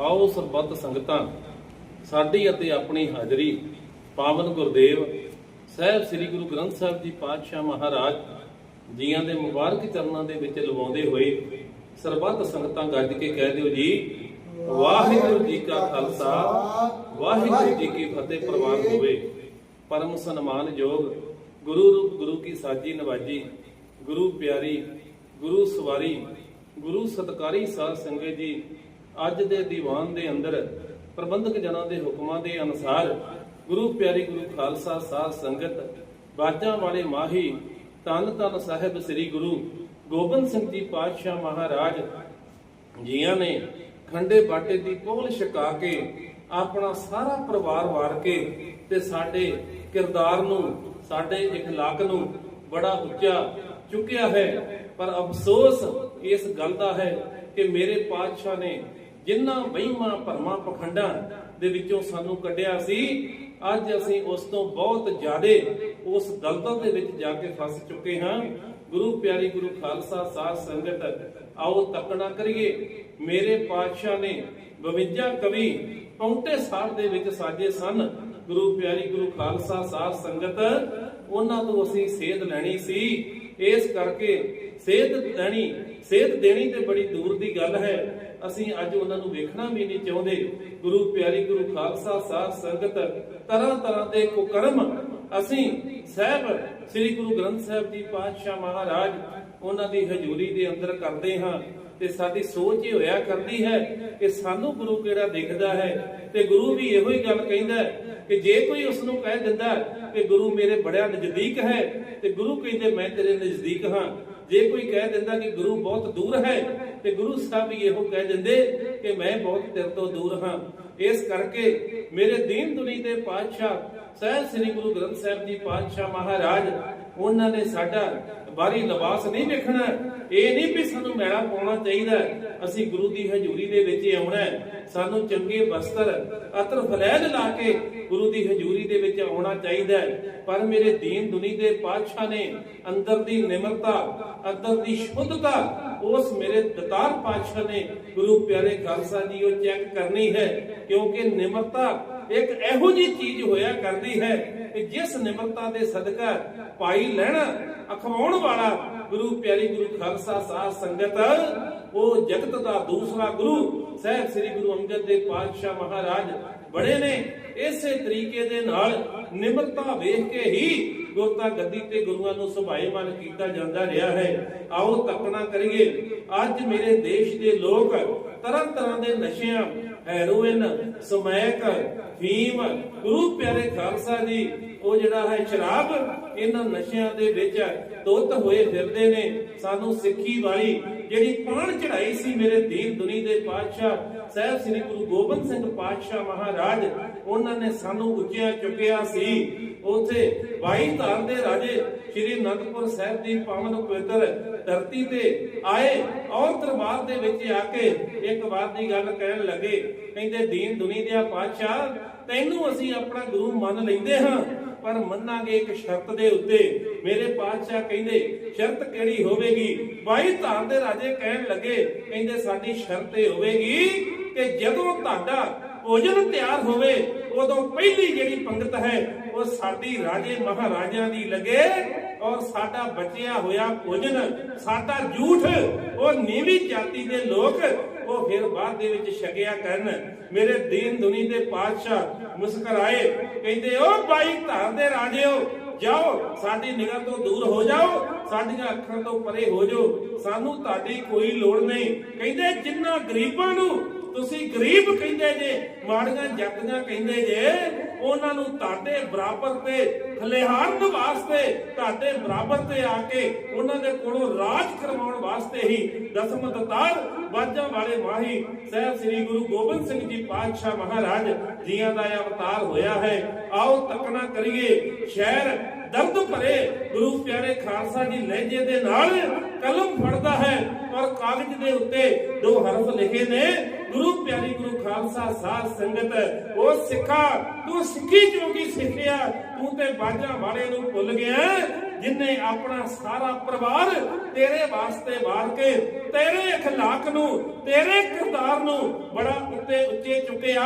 ਆਓ ਸਰਬੱਤ ਸੰਗਤਾਂ, ਸਾਡੀ ਅਤੇ ਆਪਣੀ ਹਾਜ਼ਰੀ, ਪਾਵਨ ਗੁਰਦੇਵ, ਸਾਹਿਬ ਸ੍ਰੀ ਗੁਰੂ ਗ੍ਰੰਥ ਸਾਹਿਬ ਜੀ ਪਾਤਸ਼ਾਹ ਮਹਾਰਾਜ ਜੀਆਂ ਦੇ ਮੁਬਾਰਕ ਚਰਨਾਂ ਦੇ ਵਿੱਚ ਲਵਾਉਂਦੇ ਹੋਏ ਸਰਬੱਤ ਸੰਗਤਾਂ ਗੱਜ ਕੇ ਕਹਿ ਦਿਓ ਜੀ, ਵਾਹਿਗੁਰੂ ਜੀ ਕਾ ਖਾਲਸਾ, ਵਾਹਿਗੁਰੂ ਜੀ ਕੀ ਫਤਿਹ ਪ੍ਰਵਾਨ ਹੋਵੇ। ਪਰਮ ਸਨਮਾਨ ਯੋਗ, ਗੁਰੂ ਰੂਪ, ਗੁਰੂ ਕੀ ਸਾਜੀ ਨਵਾਜੀ, ਗੁਰੂ ਪਿਆਰੀ, ਗੁਰੂ ਸਵਾਰੀ, ਗੁਰੂ ਸਤਕਾਰੀ ਸਾਧ ਸੰਗਤ ਜੀ ਅੱਜ ਦੇ ਦੀਵਾਨ ਦੇ ਅੰਦਰ ਪ੍ਰਬੰਧਕ ਜਨਾਂ ਦੇ ਹੁਕਮਾਂ ਦੇ ਅਨੁਸਾਰ ਗੁਰੂ ਪਿਆਰੀ ਗੁਰੂ ਖਾਲਸਾ ਸਾਧ ਸੰਗਤ ਬਾਜਾਂ ਵਾਲੇ ਮਾਹੀ ਧੰਨ ਧੰਨ ਸਾਹਿਬ ਸ੍ਰੀ ਗੁਰੂ ਗੋਬਿੰਦ ਸਿੰਘ ਜੀ ਪਾਤਸ਼ਾਹ ਮਹਾਰਾਜ ਜੀਆਂ ਨੇ ਖੰਡੇ ਬਾਟੇ ਦੀ ਪੋਲ ਛਕਾ ਕੇ ਆਪਣਾ ਸਾਰਾ ਪਰਿਵਾਰ ਵਾਰ ਕੇ ਤੇ ਸਾਡੇ ਕਿਰਦਾਰ ਨੂੰ ਸਾਡੇ اخلاق ਨੂੰ ਬੜਾ ਉੱਚਾ ਚੁੱਕਿਆ ਹੈ ਪਰ ਅਫਸੋਸ ਇਸ ਗੱਲ ਦਾ ਹੈ ਕਿ ਮੇਰੇ ਪਾਤਸ਼ਾਹ ਨੇ ਜਿਨ੍ਹਾਂ ਵਹਿਮਾਂ ਭਰਮਾਂ ਪਖੰਡਾਂ ਦੇ ਵਿੱਚੋਂ ਸਾਨੂੰ ਕੱਢਿਆ ਸੀ, ਅੱਜ ਅਸੀਂ ਉਸ ਤੋਂ ਬਹੁਤ ਜ਼ਿਆਦਾ ਉਸ ਦਲਦਲ ਦੇ ਵਿੱਚ ਜਾ ਕੇ ਫਸ ਚੁੱਕੇ ਹਾਂ। ਗੁਰੂ ਪਿਆਰੀ ਗੁਰੂ ਖਾਲਸਾ ਸਾਧ ਸੰਗਤ, ਆਓ ਤੱਕਣਾ ਕਰੀਏ। ਮੇਰੇ ਪਾਤਸ਼ਾਹ ਨੇ 52 ਕਵੀ ਪੌਂਟੇ ਸਾਹਿਬ ਦੇ ਵਿੱਚ ਸਾਜੇ ਸਨ। ਗੁਰੂ ਪਿਆਰੀ ਗੁਰੂ ਖਾਲਸਾ ਸਾਧ ਸੰਗਤ, ਉਹਨਾਂ ਤੋਂ ਅਸੀਂ ਸੇਧ ਲੈਣੀ ਸੀ। ਇਸ ਕਰਕੇ ਸੇਧ ਲੈਣੀ, ਸੇਧ ਦੇਣੀ ਤੇ ਬੜੀ ਦੂਰ ਦੀ ਗੱਲ ਹੈ। ਅਸੀਂ ਅੱਜ ਉਹਨਾਂ ਨੂੰ ਵੇਖਣਾ ਵੀ ਨਹੀਂ ਚਾਹੁੰਦੇ। ਗੁਰੂ ਪਿਆਰੀ ਗੁਰੂ ਖਾਲਸਾ ਸਾਹਿਬ ਸੰਗਤ, ਤਰ੍ਹਾਂ ਤਰ੍ਹਾਂ ਦੇ ਕੁਕਰਮ ਅਸੀਂ ਸਾਹਿਬ ਸ੍ਰੀ ਗੁਰੂ ਗ੍ਰੰਥ ਸਾਹਿਬ ਜੀ ਪਾਤਸ਼ਾਹ ਮਹਾਰਾਜ ਉਹਨਾਂ ਦੀ ਹਜ਼ੂਰੀ ਦੇ ਅੰਦਰ ਕਰਦੇ ਹਾਂ ਤੇ ਸਾਡੀ ਸੋਚ ਇਹ ਹੋਇਆ ਕਰਦੀ ਹੈ ਕਿ ਸਾਨੂੰ ਗੁਰੂ ਕਿਹੜਾ ਦਿਖਦਾ ਹੈ ਤੇ ਗੁਰੂ ਵੀ ਇਹੋ ਹੀ ਗੱਲ ਕਹਿੰਦਾ ਕਿ ਜੇ ਕੋਈ ਉਸ ਨੂੰ ਕਹਿ ਦਿੰਦਾ ਕਿ ਗੁਰੂ ਮੇਰੇ ਬੜਿਆ ਨਜ਼ਦੀਕ ਹੈ, ਤੇ ਗੁਰੂ ਕਹਿੰਦੇ ਮੈਂ ਤੇਰੇ ਨਜ਼ਦੀਕ ਹਾਂ। ਜੇ ਕੋਈ ਕਹਿ ਦਿੰਦਾ ਕਿ ਗੁਰੂ ਬਹੁਤ ਦੂਰ ਹੈ ਤੇ ਗੁਰੂ ਸਾਹਿਬ ਵੀ ਇਹੋ ਕਹਿ ਦਿੰਦੇ ਕਿ ਮੈਂ ਬਹੁਤ ਤੇਰੇ ਤੋਂ ਦੂਰ ਹਾਂ। ਇਸ ਕਰਕੇ ਮੇਰੇ ਦੀਨ ਦੁਨੀ ਦੇ ਪਾਤਸ਼ਾਹ ਸਹਿਬ ਸ੍ਰੀ ਗੁਰੂ ਗ੍ਰੰਥ ਸਾਹਿਬ ਜੀ ਪਾਤਸ਼ਾਹ ਮਹਾਰਾਜ, ਉਹਨਾਂ ਨੇ ਸਾਡਾ ਬਾਹਰੀ ਲਿਬਾਸ ਨਹੀਂ ਵੇਖਣਾ। ਇਹ ਨਹੀਂ ਵੀ ਸਾਨੂੰ ਮੈਲਾ ਪਾਉਣਾ ਚਾਹੀਦਾ। ਅਸੀਂ ਗੁਰੂ ਦੀ ਹਜ਼ੂਰੀ ਦੇ ਵਿੱਚ ਆਉਣਾ ਸਾਨੂੰ ਚੰਗੇ ਵਸਤਰ ਅਤਰ ਫਲੈਲ ਲਾ ਕੇ ਗੁਰੂ ਦੀ ਹਜ਼ੂਰੀ ਦੇ ਵਿੱਚ ਆਉਣਾ ਚਾਹੀਦਾ ਹੈ। ਪਰ ਮੇਰੇ ਦੀਨ ਦੁਨੀ ਦੇ ਪਾਤਸ਼ਾਹ ਨੇ ਅੰਦਰ ਦੀ ਨਿਮਰਤਾ, ਅੰਦਰ ਦੀ ਸ਼ੁੱਧਤਾ, ਉਸ ਮੇਰੇ ਦਤਾਰ ਪਾਤਸ਼ਾਹ ਨੇ ਗੁਰੂ ਪਿਆਰੇ ਖਾਲਸਾ ਜੀ ਉਹ ਚੈੱਕ ਕਰਨੀ ਹੈ, ਕਿਉਂਕਿ ਨਿਮਰਤਾ ਇੱਕ ਇਹੋ ਜੀ ਚੀਜ਼ ਹੋਇਆ ਕਰਦੀ ਹੈ ਕਿ ਜਿਸ ਨਿਮਰਤਾ ਦੇ ਸਦਕਾ ਪਾਈ ਲੈਣਾ, ਅਖਵਾਉਣ ਵਾਲਾ ਗੁਰੂ ਪਿਆਰੀ ਗੁਰੂ ਖਾਲਸਾ ਸਾਧ ਸੰਗਤ, ਉਹ ਜਗਤ ਦਾ ਦੂਸਰਾ ਗੁਰੂ, ਸਾਹਿਬ ਸ੍ਰੀ ਗੁਰੂ ਅੰਗਦ ਦੇ ਪਾਤਸ਼ਾਹ ਮਹਾਰਾਜ ਬੜੇ ਨੇ। ਇਸੇ ਤਰੀਕੇ ਦੇ ਨਾਲ ਨਿਮਰਤਾ ਵੇਖ ਕੇ ਹੀ ਗੋਤਾ ਗੱਦੀ ਤੇ ਗੁਰੂਆਂ ਨੂੰ ਸੁਭਾਏਮਾਨ ਕੀਤਾ ਜਾਂਦਾ ਰਿਹਾ ਹੈ। ਆਓ ਤੱਕਣਾ ਕਰੀਏ। ਅੱਜ ਮੇਰੇ ਦੇਸ਼ ਦੇ ਲੋਕ ਤਰ੍ਹਾਂ ਤਰ੍ਹਾਂ ਦੇ ਨਸ਼ਿਆਂ ਹੈਰੋਇਨ, ਸਮੈਕ, ਫੀਮ, ਗੁਰੂ ਪਿਆਰੇ ਖਾਲਸਾ ਜੀ, ਉਹ ਜਿਹੜਾ ਹੈ ਸ਼ਰਾਬ, ਇਹਨਾਂ ਨਸ਼ਿਆਂ ਦੇ ਵਿੱਚ ਤੁੱਤ ਹੋਏ ਫਿਰਦੇ ਨੇ। ਸਾਨੂੰ ਸਿੱਖੀ ਵਾਲੀ ਜਿਹੜੀ ਪਾਣ ਚੜਾਈ ਸੀ ਮੇਰੇ ਦੀਨ ਦੁਨੀ ਦੇ ਪਾਤਸ਼ਾਹ, ਸਾਹਿਬ ਸ੍ਰੀ ਗੁਰੂ ਗੋਬਿੰਦ ਸਿੰਘ ਪਾਤਸ਼ਾਹ ਮਹਾਰਾਜ, ਉਹਨਾਂ ਨੇ ਸਾਨੂੰ ਉੱਚਿਆ ਚੁੱਕਿਆ ਸੀ। ਉਥੇ 22 ਧਾਰ ਦੇ ਰਾਜੇ ਸ੍ਰੀ ਅਨੰਦਪੁਰ ਸਾਹਿਬ ਦੀ ਪਾਵਨ ਪਵਿੱਤਰ ਧਰਤੀ ਤੇ ਆਏ। ਔਰ ਦਰਬਾਰ ਦੇ ਵਿੱਚ ਆ ਕੇ ਇੱਕ ਵਾਰ ਦੀ ਗੱਲ ਕਹਿਣ ਲੱਗੇ, ਕਹਿੰਦੇ, ਦੀਨ ਦੁਨੀ ਦੇ ਪਾਤਸ਼ਾਹ, ਤੈਨੂੰ ਅਸੀਂ ਆਪਣਾ ਗੁਰੂ ਮੰਨ ਲੈਂਦੇ ਹਾਂ, ਪਰ ਮੰਨਾਂਗੇ ਇੱਕ ਸ਼ਰਤ ਦੇ ਉੱਤੇ। ਮੇਰੇ ਪਾਤਸ਼ਾਹ ਕਹਿੰਦੇ, ਸ਼ਰਤ ਕਿਹੜੀ ਹੋਵੇਗੀ? 22 ਧਾਰ ਦੇ ਰਾਜੇ ਕਹਿਣ ਲੱਗੇ, ਕਹਿੰਦੇ ਸਾਡੀ ਸ਼ਰਤ ਇਹ ਹੋਵੇਗੀ ਕਿ ਜਦੋਂ ਤੁਹਾਡਾ ਭੋਜਨ ਤਿਆਰ ਹੋਵੇ, ਉਦੋਂ ਪਹਿਲੀ ਜਿਹੜੀ ਪੰਗਤ ਹੈ, ਉਹ ਸਾਡੀ ਰਾਜੇ ਮਹਾਰਾਜਿਆਂ ਦੀ ਲੱਗੇ, ਔਰ ਸਾਡਾ ਬਚਿਆ ਹੋਇਆ ਭੋਜਨ, ਸਾਡਾ ਜੂਠ, ਉਹ ਨੀਵੀਂ ਜਾਤੀ ਦੇ ਲੋਕ ਫਿਰ ਬਾਅਦ ਦੇ ਵਿੱਚ ਛਕਿਆ ਕਰਨ, ਮੇਰੇ ਦੀਨ ਦੁਨੀ ਦੇ ਪਾਤਸ਼ਾਹ ਮੁਸਕਰਾਏ, ਕਹਿੰਦੇ, ਓ ਬਾਈ ਧਾਰ ਦੇ ਰਾਜਿਓ, ਜਾਓ, ਸਾਡੀ ਨਿਗਾਹ ਤੋਂ ਦੂਰ ਹੋ ਜਾਓ, ਸਾਡੀਆਂ ਅੱਖਾਂ ਤੋਂ ਪਰੇ ਹੋ ਜਾਓ, ਸਾਨੂੰ ਤੁਹਾਡੀ ਕੋਈ ਲੋੜ ਨਹੀਂ। ਕਹਿੰਦੇ, ਜਿੰਨਾ ਗਰੀਬਾਂ ਨੂੰ ਤੁਸੀਂ ਗਰੀਬ ਕਹਿੰਦੇ ਜੇ, ਮਾੜੀਆਂ ਜਾਤੀਆਂ ਕਹਿੰਦੇ ਜੇ ਉਹਨਾਂ ਨੂੰ ਤੁਹਾਡੇ ਬਰਾਬਰ ਤੇ ਖਲਿਹਾਰਨ ਵਾਸਤੇ, ਤੁਹਾਡੇ ਬਰਾਬਰ ਤੇ ਆ ਕੇ ਉਹਨਾਂ ਦੇ ਕੋਲੋਂ ਰਾਜ ਕਰਵਾਉਣ ਵਾਸਤੇ ਹੀ ਦਸਮ ਦਤਾਰ ਬਾਜਾਂ ਵਾਲੇ ਮਾਹੀ ਸਾਹਿਬ ਸ੍ਰੀ ਗੁਰੂ ਗੋਬਿੰਦ ਸਿੰਘ ਜੀ ਪਾਤਸ਼ਾਹ ਮਹਾਰਾਜ ਜੀਆਂ ਦਾ ਇਹ ਅਵਤਾਰ ਹੋਇਆ ਹੈ। ਆਓ ਤੱਕਣਾ ਕਰੀਏ। ਸ਼ਹਿਰ ਦਰਦ ਭਰੇ ਗੁਰੂ ਪਿਆਰੇ ਖਾਲਸਾ ਜੀ ਲਹਿਜੇ ਦੇ ਨਾਲ ਕਲਮ ਫੜਦਾ ਹੈ ਔਰ ਕਾਗਜ਼ ਦੇ ਉੱਤੇ ਦੋ ਹਰਫ ਲਿਖੇ ਨੇ। ਗੁਰੂ ਪਿਆਰੀ ਗੁਰੂ ਖਾਲਸਾ ਸਾਧ ਸੰਗਤ ਉਹ ਸਿੱਖਾ ਤੂੰ ਸਿੱਖੀ ਚੋਂ ਕੀ ਸਿੱਖਿਆ ਤੂੰ ਤੇ ਬਾਜਾਂ ਵਾਲੇ ਨੂੰ ਭੁੱਲ ਗਿਆ ਜਿਨੇ ਆਪਣਾ ਸਾਰਾ ਪਰਿਵਾਰ ਤੇਰੇ ਵਾਸਤੇ ਵਾਰ ਕੇ ਤੇਰੇ اخلاق ਨੂੰ ਤੇਰੇ ਕਿਰਦਾਰ ਨੂੰ ਬੜਾ ਉੱਤੇ ਉੱਚੇ ਚੁੱਕਿਆ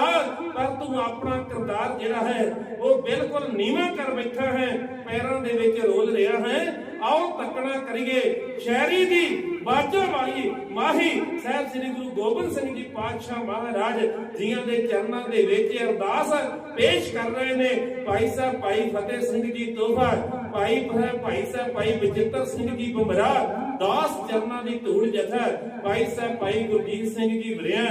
ਪਰ ਤੂੰ ਆਪਣਾ ਕਿਰਦਾਰ ਜਿਹੜਾ ਹੈ ਉਹ ਬਿਲਕੁਲ ਨੀਵਾਂ ਕਰ ਬੈਠਾ ਹੈ ਪੈਰਾਂ ਦੇ ਵਿੱਚ ਰੋਲ ਰਿਹਾ ਹੈ ਆਓ ਤੱਕਣਾ ਕਰੀਏ ਸ਼ਹਿਰੀ ਦੀ ਬਾਜਾ ਵਾਲੀ ਮਾਹੀ ਸਾਹਿਬ ਸ੍ਰੀ ਗੁਰੂ ਗੋਬਿੰਦ ਸਿੰਘ ਜੀ ਪਾਤਸ਼ਾਹ ਮਹਾਰਾਜ ਜੀਆਂ ਦੇ ਚਰਨਾਂ ਦੇ ਵਿੱਚ ਅਰਦਾਸ ਪੇਸ਼ ਕਰ ਰਹੇ ਨੇ। ਭਾਈ ਸਾਹਿਬ, ਭਾਈ ਫਤਿਹ ਸਿੰਘ ਜੀ ਤੋਹਫਾ, ਭਾਈ ਭਾਈ ਸਾਹਿਬ, ਭਾਈ ਬਜਿੱਤਰ ਸਿੰਘ ਜੀ ਬਮਰਾ ਦਾਸ ਚਰਨਾਂ ਦੀ ਧੂੜ ਜਥਾ, ਭਾਈ ਸਾਹਿਬ, ਭਾਈ ਗੁਰਜੀਤ ਸਿੰਘ ਜੀ ਵਰਿਆ,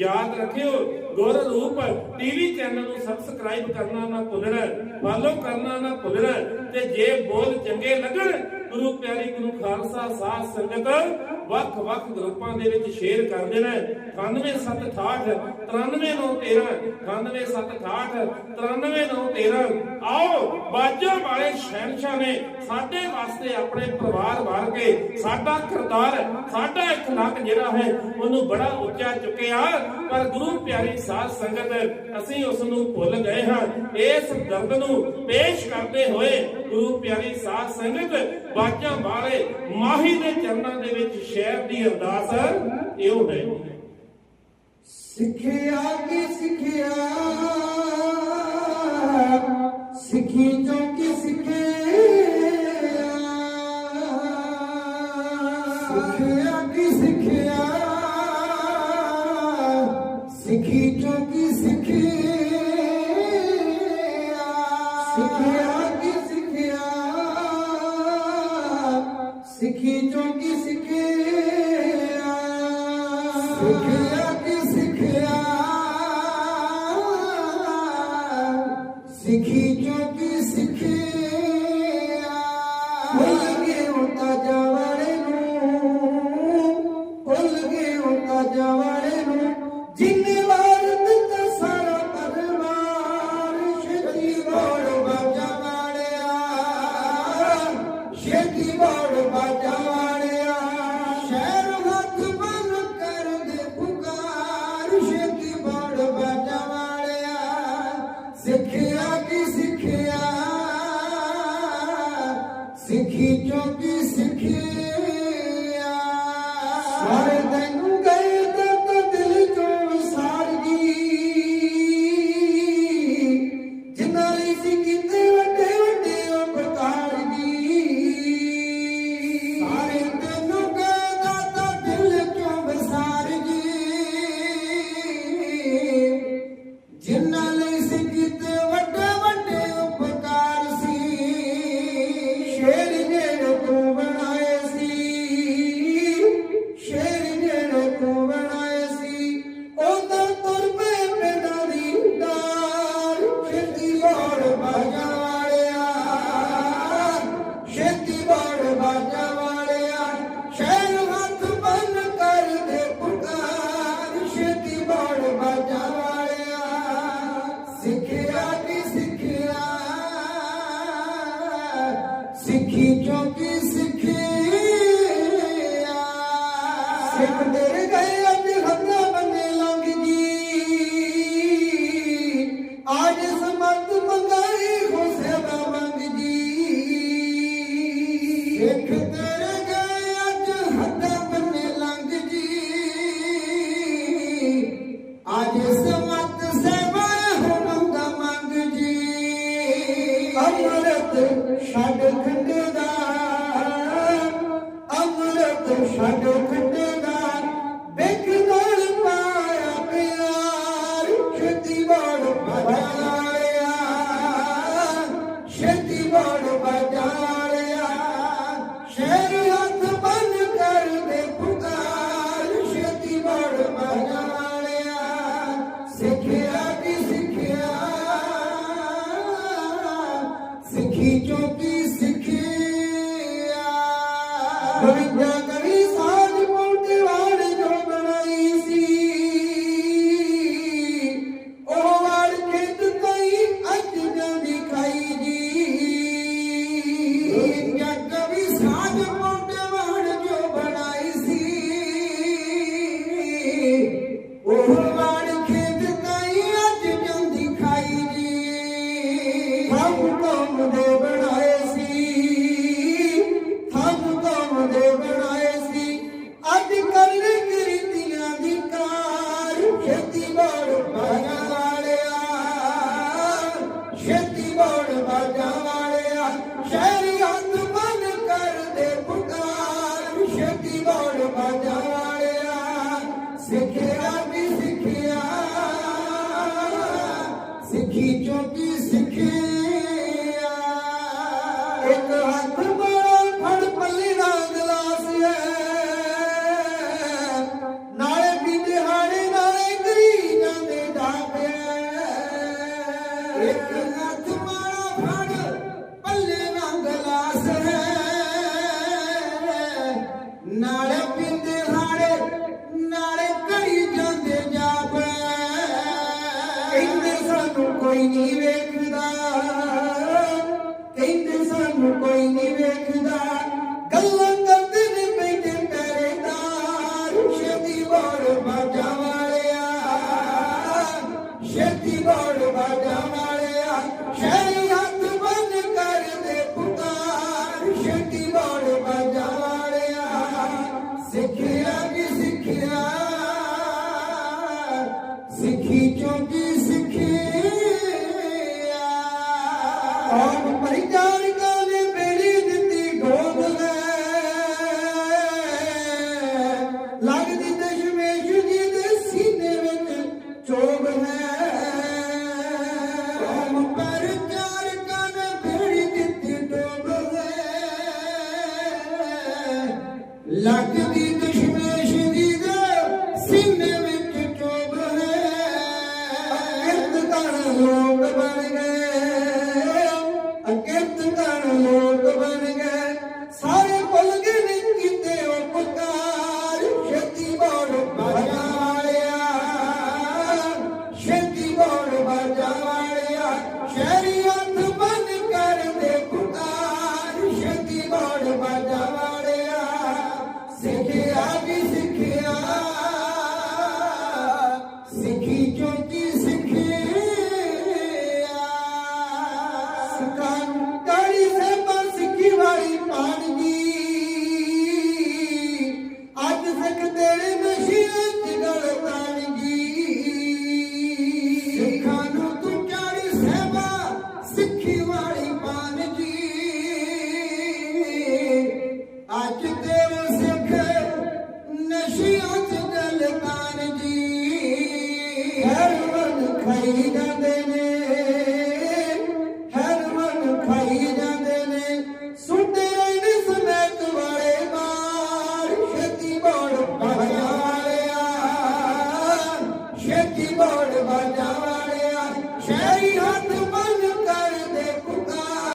ਯਾਦ ਰੱਖਿਓ, ਗੁਰ ਰੂਪ ਟੀਵੀ ਚੈਨਲ ਨੂੰ ਸਬਸਕ੍ਰਾਈਬ ਕਰਨਾ ਨਾ ਭੁੱਲਣਾ ਫਾਲੋ ਕਰਨਾ ਨਾ ਭੁੱਲਣਾ ਤੇ ਜੇ ਬੋਲ ਚੰਗੇ ਲੱਗਣ ਗੁਰੂ ਪਿਆਰੀ ਗੁਰੂ ਖਾਲਸਾ ਸਾਧ ਸੰਗਤ ਵੱਖ ਵੱਖ ਗਰੁੱਪਾਂ ਦੇ ਵਿੱਚ ਸ਼ੇਅਰ ਕਰ ਦੇਣਾ 9768 93913 9768 93913 ਆਓ, ਬਾਜਾਂ ਵਾਲੇ ਸ਼ਹਿਨशाह ਨੇ ਸਾਡੇ ਵਾਸਤੇ ਆਪਣੇ ਪਰਿਵਾਰ ਵਾਰ ਕੇ ਸਾਡਾ ਕਿਰਦਾਰ, ਸਾਡਾ ਇਖਲਾਕ ਜਿਹੜਾ ਹੈ, ਉਹਨੂੰ ਬੜਾ ਉੱਚਾ ਚੁੱਕਿਆ। ਪਰ ਗੁਰੂ ਪਿਆਰੀ ਸਾਧ ਸੰਗਤ, ਅਸੀਂ ਉਸ ਨੂੰ ਭੁੱਲ ਗਏ ਹਾਂ। ਇਸ ਦਰਦ ਨੂੰ ਪੇਸ਼ ਕਰਦੇ ਹੋਏ ਗੁਰੂ ਪਿਆਰੀ ਸਾਧ ਸੰਗਤ ਬਾਜਾਂ ਵਾਲੇ ਮਾਹੀ ਦੇ ਚਰਨਾਂ ਦੇ ਵਿੱਚ ਸ਼ਹਿਰ ਦੀ ਅਰਦਾਸ ਇਹੋ ਹੈ ਸਿੱਖਿਆ ਕੀ ਸਿੱਖਿਆ? ਸਿੱਖੀ ਜੋ ਗਏ ਉਤਾ ਨੂੰ ਜਿੰਨੇ ਵਾਰ ਦਿੱਤਾ ਸਾਰਾ ਪਰਵਾਰ, ਛੇਤੀ ਬੋੜ ਬਾਜਾ ਵਾਲਿਆ, ਛੇਤੀ ਬੋੜ ਬਾਜਾ ਵਾਲਿਆ। ਸ਼ਹਿਰ ਹੱਥ ਬੰਨ ਕਰ ਦੇ ਪੁਕਾਰ, ਛੇਤੀ ਬੋੜ ਬਾਜਾ ਵਾਲਿਆ। ਸਿੱਖਿਆ ਕੀ ਸਿੱਖਿਆ? ਸਿੱਖੀ ਜੋ ਸਿੱਖਿਆ? ਸਾਰੇ ਤੈਨੂੰ ਜਿਨ੍ਹਾਂ ਗੋਵਿੰਦਾ ਕਵੀ God be